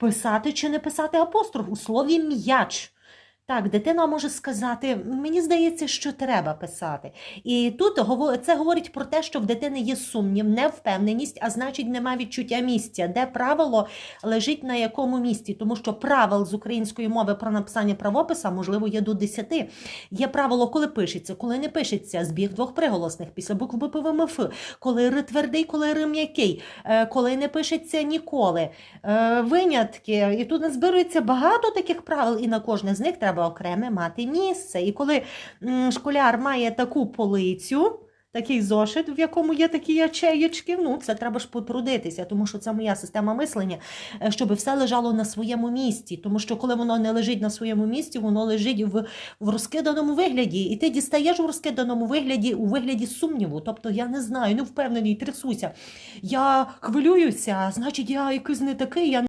писати чи не писати апостроф у слові м'яч. Так, дитина може сказати, мені здається, що треба писати. І тут це говорить про те, що в дитини є сумнів, невпевненість, а значить, нема відчуття місця, де правило лежить на якому місці. Тому що правил з української мови про написання правописа, можливо, є до 10. Є правило, коли пишеться, коли не пишеться, збіг двох приголосних після букви П, В, М, Ф, коли ри твердий, коли ри м'який, е, коли не пишеться ніколи. Е, Винятки. І тут збирується багато таких правил, і на кожне з них треба окреме мати місце. І коли школяр має таку полицю, такий зошит, в якому є такі ячеєчки, ну це треба ж потрудитися, тому що це моя система мислення, е, щоб все лежало на своєму місці. Тому що коли воно не лежить на своєму місці, воно лежить в, в розкиданому вигляді. І ти дістаєш в розкиданому вигляді у вигляді сумніву. Тобто я не знаю, не впевнений, трясуся. Я хвилююся, значить, я якийсь не такий. я